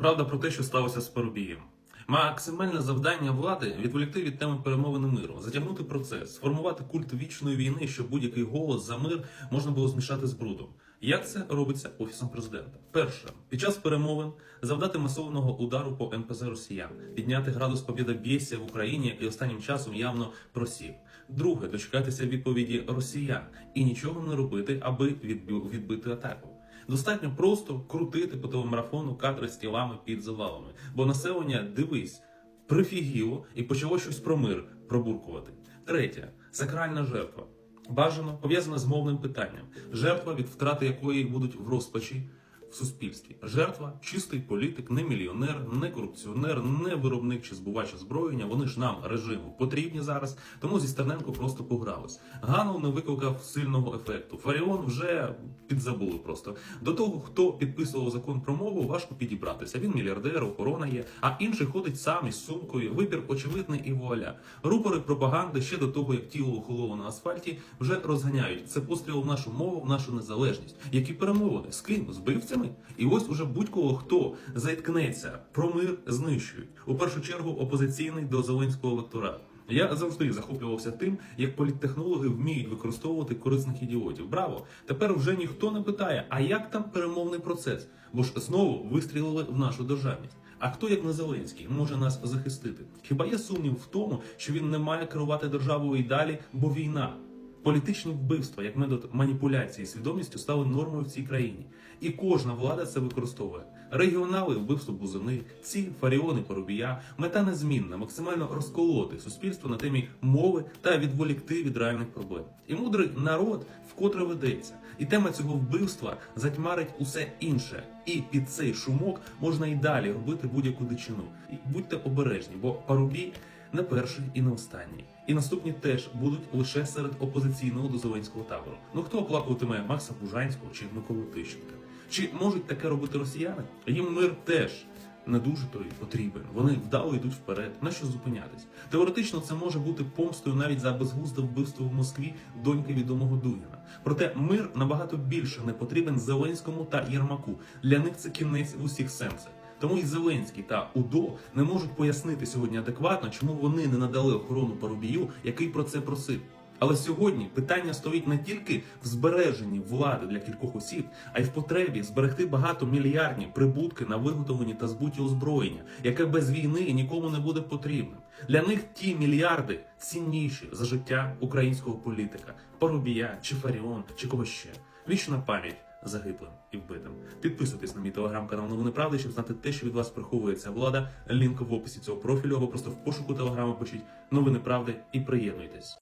Правда про те, що сталося з Парубієм. Максимальне завдання влади відволікти від теми перемовини миру, затягнути процес, сформувати культ вічної війни, щоб будь-який голос за мир можна було змішати з брудом. Як це робиться офісом президента? Перше, під час перемовин завдати масованого удару по НПЗ росіян, підняти градус побєдобєсія в Україні, який останнім часом явно просів. Друге, дочекатися відповіді росіян і нічого не робити, аби відбив- відбити атаку. Достатньо просто крутити по телемарафону кадри з тілами під завалами, бо населення дивись, прифігіло і почало щось про мир пробуркувати. Третє сакральна жертва. Бажано пов'язана з мовним питанням, жертва від втрати якої будуть в розпачі в суспільстві. Жертва чистий політик, не мільйонер, не корупціонер, не виробник чи збувач озброєння. Вони ж нам режиму потрібні зараз. Тому зі Стерненко просто погрались. Ганов не викликав сильного ефекту. Фаріон вже підзабули просто. До того, хто підписував закон про мову, важко підібратися. Він мільярдер, охорона є, а інший ходить сам із сумкою. Вибір очевидний і вуаля. Рупори пропаганди ще до того, як тіло ухололо на асфальті, вже розганяють. Це постріл в нашу мову, в нашу незалежність. Які перемовини з ким? З бивцями? І ось уже будь-кого хто зайткнеться про мир знищують. У першу чергу опозиційний до зеленського електорат. Я завжди захоплювався тим, як політтехнологи вміють використовувати корисних ідіотів. Браво! Тепер вже ніхто не питає, а як там перемовний процес? Бо ж знову вистрілили в нашу державність. А хто, як не Зеленський, може нас захистити? Хіба є сумнів в тому, що він не має керувати державою і далі, бо війна? Політичні вбивства як метод маніпуляції свідомістю стали нормою в цій країні, і кожна влада це використовує. Регіонали вбивство бузини, ці фаріони Парубія, мета незмінна, максимально розколоти суспільство на темі мови та відволікти від реальних проблем. І мудрий народ вкотре ведеться. І тема цього вбивства затьмарить усе інше. І під цей шумок можна і далі робити будь-яку дичину. І будьте обережні, бо Парубій не перший і не останній. І наступні теж будуть лише серед опозиційного до Зеленського табору. Ну хто оплакуватиме Макса Бужанського чи Миколу Тищенка? Чи можуть таке робити росіяни? Їм мир теж не дуже той потрібен. Вони вдало йдуть вперед. На що зупинятись? Теоретично це може бути помстою навіть за безглузде вбивство в Москві доньки відомого Дугіна. Проте мир набагато більше не потрібен Зеленському та Єрмаку. Для них це кінець в усіх сенсах. Тому і Зеленський та УДО не можуть пояснити сьогодні адекватно, чому вони не надали охорону Парубію, який про це просив. Але сьогодні питання стоїть не тільки в збереженні влади для кількох осіб, а й в потребі зберегти багатомільярдні прибутки на виготовленні та збуті озброєння, яке без війни нікому не буде потрібним. Для них ті мільярди цінніші за життя українського політика, Парубія чи Фаріон, чи кого ще. Вічна пам'ять загиблим і вбитим. Підписуйтесь на мій телеграм-канал Новини Правди, щоб знати те, що від вас приховується влада. Лінк в описі цього профілю або просто в пошуку телеграму пишіть новини правди і приєднуйтесь.